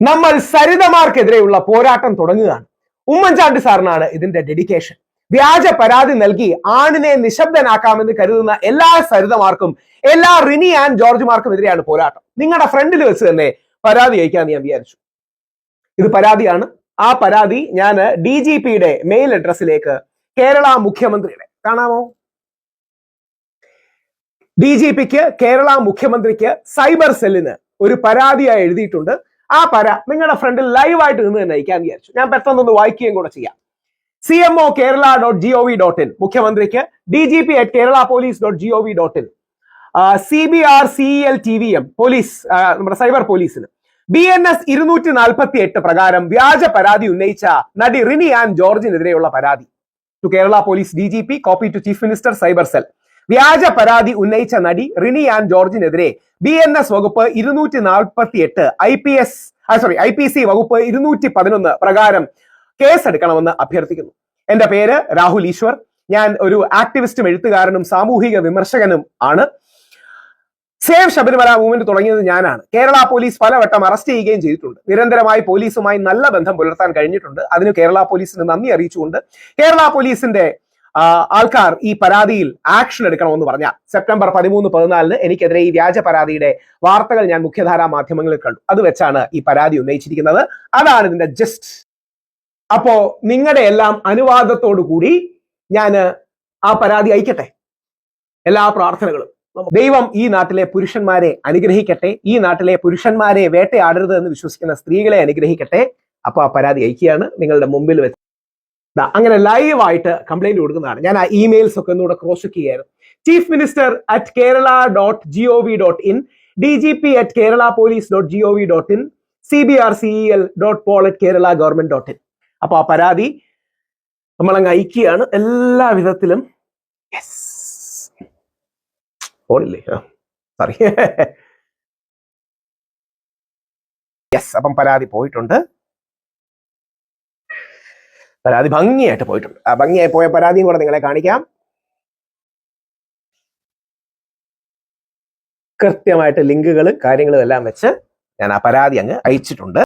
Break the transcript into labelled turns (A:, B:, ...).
A: നമ്മൾ സരിതമാർക്കെതിരെയുള്ള പോരാട്ടം തുടങ്ങുകയാണ്. ഉമ്മൻചാണ്ടി സാറിനാണ് ഇതിന്റെ ഡെഡിക്കേഷൻ വ്യാജ പരാതി നൽകി ആണിനെ നിശബ്ദനാക്കാമെന്ന് കരുതുന്ന എല്ലാ സരിതമാർക്കും എല്ലാ റിനി ആൻഡ് ജോർജുമാർക്കും എതിരെയാണ് പോരാട്ടം. നിങ്ങളുടെ ഫ്രണ്ടിൽ വെച്ച് തന്നെ പരാതി അയക്കാൻ ഞാൻ വിചാരിച്ചു. ഇത് പരാതിയാണ്. ആ പരാതി ഞാൻ ഡി ജി പിയുടെ മെയിൽ അഡ്രസ്സിലേക്ക് കേരള മുഖ്യമന്ത്രിയുടെ കാണാമോ? ഡി ജി പിക്ക് കേരള മുഖ്യമന്ത്രിക്ക് സൈബർ സെല്ലിന് ഒരു പരാതിയായി എഴുതിയിട്ടുണ്ട്. ആ പര നിങ്ങളുടെ ഫ്രണ്ടിൽ ലൈവായിട്ട് നിന്ന് തന്നെ അയക്കാൻ വിചാരിച്ചു. ഞാൻ പെട്ടെന്ന് ഒന്ന് വായിക്കുകയും കൂടെ ചെയ്യാം. C M O Kerala dot G O V dot in മുഖ്യമന്ത്രിക്ക് D G P at Kerala police dot G O V dot in C B R C L T V M police നമ്മുടെ cyber പോലീസിന് B N S ഇരുന്നൂറ്റി നാൽപ്പത്തി എട്ട് പ്രകാരം വ്യാജ പരാതി ഉന്നയിച്ച നടി റിനി ആൻഡ് ജോർജിനെതിരെയുള്ള പരാതി. To Kerala police D G P copy to chief minister cyber cell വ്യാജ പരാതി ഉന്നയിച്ച നടി റിനി ആൻ ജോർജിനെതിരെ ബി എൻ എസ് വകുപ്പ് ഇരുന്നൂറ്റി നാൽപ്പത്തി എട്ട് I P S sorry I P C വകുപ്പ് ഇരുന്നൂറ്റി പതിനൊന്ന് പ്രകാരം കേസെടുക്കണമെന്ന് അഭ്യർത്ഥിക്കുന്നു. എന്റെ പേര് രാഹുൽ ഈശ്വർ. ഞാൻ ഒരു ആക്ടിവിസ്റ്റും എഴുത്തുകാരനും സാമൂഹിക വിമർശകനും ആണ്. സേവ് ശബരിമല മൂവ്മെന്റ് തുടങ്ങിയത് ഞാനാണ്. കേരള പോലീസ് പലവട്ടം അറസ്റ്റ് ചെയ്യുകയും ചെയ്തിട്ടുണ്ട്. നിരന്തരമായി പോലീസുമായി നല്ല ബന്ധം പുലർത്താൻ കഴിഞ്ഞിട്ടുണ്ട്. അതിന് കേരള പോലീസിന് നന്ദി അറിയിച്ചുകൊണ്ട് കേരള പോലീസിന്റെ ആൾക്കാർ ഈ പരാതിയിൽ ആക്ഷൻ എടുക്കണമെന്ന് പറഞ്ഞാൽ സെപ്റ്റംബർ പതിമൂന്ന് പതിനാലിന് എനിക്കെതിരെ ഈ വ്യാജ പരാതിയുടെ വാർത്തകൾ ഞാൻ മുഖ്യധാരാ മാധ്യമങ്ങളിൽ കണ്ടു. അത് വെച്ചാണ് ഈ പരാതി ഉന്നയിച്ചിരിക്കുന്നത്. അതാണ് ഇതിന്റെ ജസ്റ്റ് അപ്പോ നിങ്ങളുടെ എല്ലാം അനുവാദത്തോടു കൂടി ഞാൻ ആ പരാതി അയക്കട്ടെ? എല്ലാ പ്രാർത്ഥനകളും. ദൈവം ഈ നാട്ടിലെ പുരുഷന്മാരെ അനുഗ്രഹിക്കട്ടെ. ഈ നാട്ടിലെ പുരുഷന്മാരെ വേട്ടയാടരുത് എന്ന് വിശ്വസിക്കുന്ന സ്ത്രീകളെ അനുഗ്രഹിക്കട്ടെ. അപ്പൊ ആ പരാതി അയക്കുകയാണ്. നിങ്ങളുടെ മുമ്പിൽ വെച്ച് അങ്ങനെ ലൈവായിട്ട് കംപ്ലൈന്റ് കൊടുക്കുന്നതാണ്. ഞാൻ ആ ഇമെയിൽസ് ഒക്കെ ഒന്നുകൂടെ ക്രോസ് ചെക്ക് ചെയ്യായിരുന്നു. Chief minister at Kerala dot G O V dot in D G P at Kerala police dot G O V dot in C B R C L dot pol at Kerala government dot in അപ്പൊ ആ പരാതി നമ്മളങ്ങ് അയക്കുകയാണ്. എല്ലാ വിധത്തിലും yes sorry yes അപ്പം പരാതി പോയിട്ടുണ്ട്. പരാതി ഭംഗിയായിട്ട് പോയിട്ടുണ്ട്. ആ ഭംഗിയായി പോയ പരാതിയും കൂടെ നിങ്ങളെ കാണിക്കാം. കൃത്യമായിട്ട് ലിങ്കുകൾ കാര്യങ്ങളും എല്ലാം വെച്ച് ഞാൻ ആ പരാതി അങ്ങ് അയച്ചിട്ടുണ്ട്.